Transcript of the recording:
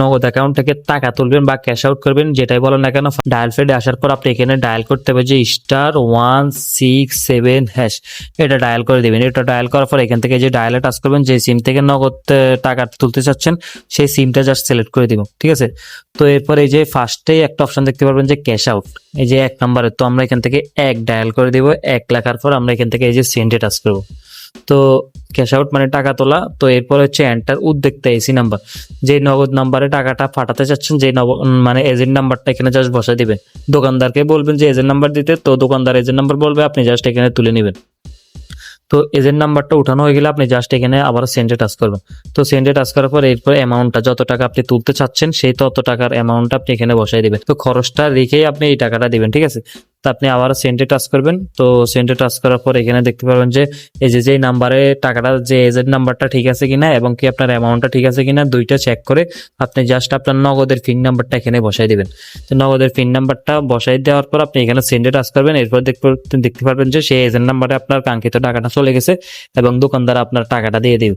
নগদ অ্যাকাউন্ট থেকে টাকা তুলবেন বা ক্যাশ আউট করবেন, যেটাই বলেন না কেন ডায়াল ফেডে আসার পর আপনি এখানে ডায়াল করতে হবে যে star one six seven hash এটা ডায়াল করে দেবেন। এটা ডায়াল করার পর এখান থেকে যে ডায়ালে টাচ করবেন, যে সিম থেকে নগদ টাকা তুলতে চাচ্ছেন, সেই সিমটা জাস্ট সিলেক্ট করে দিব, ঠিক আছে? তো এরপর এই যে ফার্স্টেই একটা অপশন দেখতে পারবেন যে ক্যাশ আউট এই যে এক নম্বরে, তো আমরা এখান থেকে এক ডায়াল করে দিব, এক লেখার পর আমরা এখান থেকে এই যে সেন্টে টাচ করব। তো ক্যাশ আউট মানে টাকা তোলা। তো এরপর হচ্ছে এন্টার উদ্যোক্তা এসি নাম্বার যে নগদ নাম্বারে টাকাটা পাঠাতে চাচ্ছেন যে নব মানে এজেন্ট নাম্বারটা এখানে জাস্ট বসাই দিবেন। দোকানদারকে বলবেন যে এজেন্ট নাম্বার দিতে, তো দোকানদার এজেন্ট নাম্বার বলবে, আপনি জাস্ট এখানে তুলে নেবেন। তো এজেন্ট নাম্বারটা উঠানো হয়ে গেলে আপনি জাস্ট এখানে আবার সেন্ডে টাচ করবেন। তো সেন্ডে টাচ করার পর এরপর অ্যামাউন্টটা যত টাকা আপনি তুলতে চাচ্ছেন, সেই তত টাকার অ্যামাউন্টটা আপনি এখানে বসাই দিবেন। তো খরচটা রেখেই আপনি এই টাকাটা দিবেন, ঠিক আছে? তো আপনি আবার সেন্ডে টাচ করবেন। তো সেন্ডে টাচ করার পর এখানে দেখতে পারবেন যে, এই যে যে নাম্বারে টাকাটা, যে এজেন্ট নাম্বারটা ঠিক আছে কিনা এবং কি আপনার অ্যামাউন্টটা ঠিক আছে কিনা, দুইটা চেক করে আপনি জাস্ট আপনার নগদের পিন নাম্বারটা এখানে বসাই দেবেন। তো নগদের পিন নাম্বারটা বসাই দেওয়ার পর আপনি এখানে সেন্ডে টাচ করবেন। এরপর দেখতে পারবেন যে সেই এজেন্ট নাম্বারে আপনার কাঙ্ক্ষিত টাকাটা চলে গেছে এবং দোকানদার আপনার টাকাটা দিয়ে দিবে।